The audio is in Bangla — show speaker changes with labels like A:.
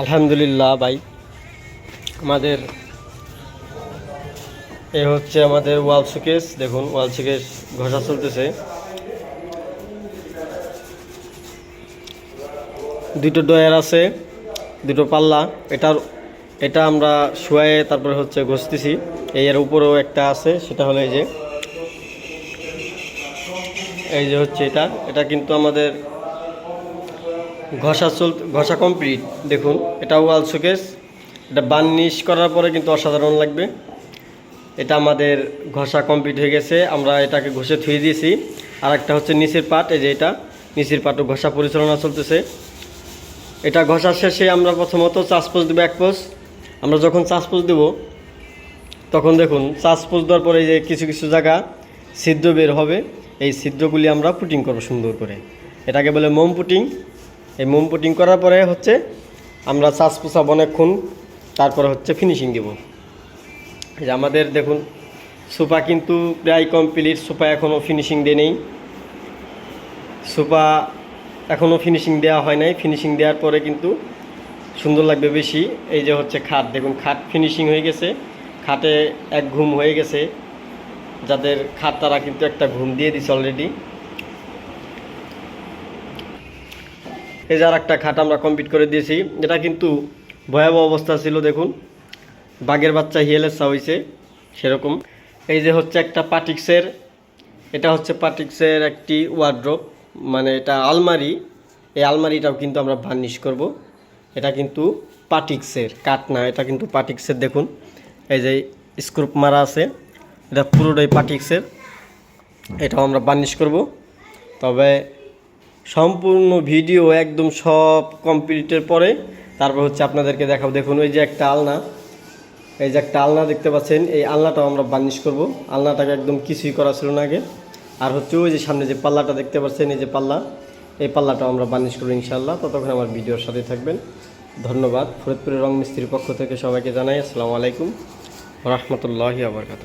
A: আলহামদুলিল্লাহ ভাই। আমাদের এ হচ্ছে আমাদের ওয়াল সুকেস দেখুন ওয়াল সুকেস ঘষা চলতেছে। দুটো ডয়ার আছে, দুটো পাল্লা, এটার, এটা আমরা শুয়ে তারপরে হচ্ছে ঘষতেছি। এই এর উপরেও একটা আছে, সেটা হলো এই যে এই যে হচ্ছে এটা। এটা কিন্তু আমাদের ঘষা চল ঘষা কমপ্লিট দেখুন, এটা ওয়াল শোকেস এটা বার্নিশ করার পরে কিন্তু অসাধারণ লাগবে। এটা আমাদের ঘষা কমপ্লিট হয়ে গেছে। আমরা এটাকে ঘষে থুয়ে দিয়েছি। আর একটা হচ্ছে নিচের পাট এই যে এটা। নিচের পাটও ঘষা পরিচালনা চলতেছে। এটা ঘষার শেষে আমরা প্রথমত চাষপোষ দেবো, এক পোষ আমরা যখন চাষপোষ দেবো, তখন দেখুন চাষপোষ দেওয়ার পরে যে কিছু কিছু জায়গা ছিদ্র বের হবে। এই ছিদ্রগুলি আমরা পুটিং করব সুন্দর করে। এটাকে বলে মোম পুটিং এই মোম পুটিং করার পরে হচ্ছে আমরা চাষ পোষাব অনেকক্ষণ তারপরে হচ্ছে ফিনিশিং দেব। এই যে আমাদের দেখুন সোফা কিন্তু প্রায় কমপ্লিট সোফা এখনও ফিনিশিং দিয়ে নেই। সোফা এখনও ফিনিশিং দেওয়া হয় নাই। ফিনিশিং দেওয়ার পরে কিন্তু সুন্দর লাগবে বেশি। এই যে হচ্ছে খাট, দেখুন খাট ফিনিশিং হয়ে গেছে। খাটে এক ঘুম হয়ে গেছে। যাদের খাট তারা কিন্তু একটা ঘুম দিয়ে দিছে অলরেডি এই যে আর একটা খাট আমরা কমপ্লিট করে দিয়েছি। এটা কিন্তু ভয়াবহ অবস্থা ছিল, দেখুন। বাঘের বাচ্চা হিয়েলেসা হয়েছে সেরকম। এই যে হচ্ছে একটা পাটিক্সের, এটা হচ্ছে পাটিক্সের একটি ওয়ার্ড্রপ মানে এটা আলমারি। এই আলমারিটাও কিন্তু আমরা বার্নিশ করব। এটা কিন্তু পাটিক্সের কাঠ না, এটা কিন্তু পাটিক্সের, দেখুন। এই যে স্ক্রুপ মারা আছে, এটা পুরোটাই পাটিক্সের। এটাও আমরা বার্নিশ করব। তবে সম্পূর্ণ ভিডিও একদম সব কমপ্লিটের পরে তারপর হচ্ছে আপনাদেরকে দেখাবো। দেখুন, ওই যে একটা আলনা। এই যে একটা আলনা দেখতে পাচ্ছেন, এই আলনাটাও আমরা বার্নিশ করব। আলনাটাকে একদম কিছুই করা ছিল না আগে। আর হচ্ছে ওই যে সামনে যে পাল্লাটা দেখতে পাচ্ছেন, এই যে পাল্লা, এই পাল্লাটাও আমরা বার্নিশ করব ইনশাল্লাহ ততক্ষণ আমার ভিডিওর সাথে থাকবেন। ধন্যবাদ। ফরিদপুরের রং মিস্ত্রির পক্ষ থেকে সবাইকে জানাই আসসালামু আলাইকুম রহমতুল্লাহি আবরকাত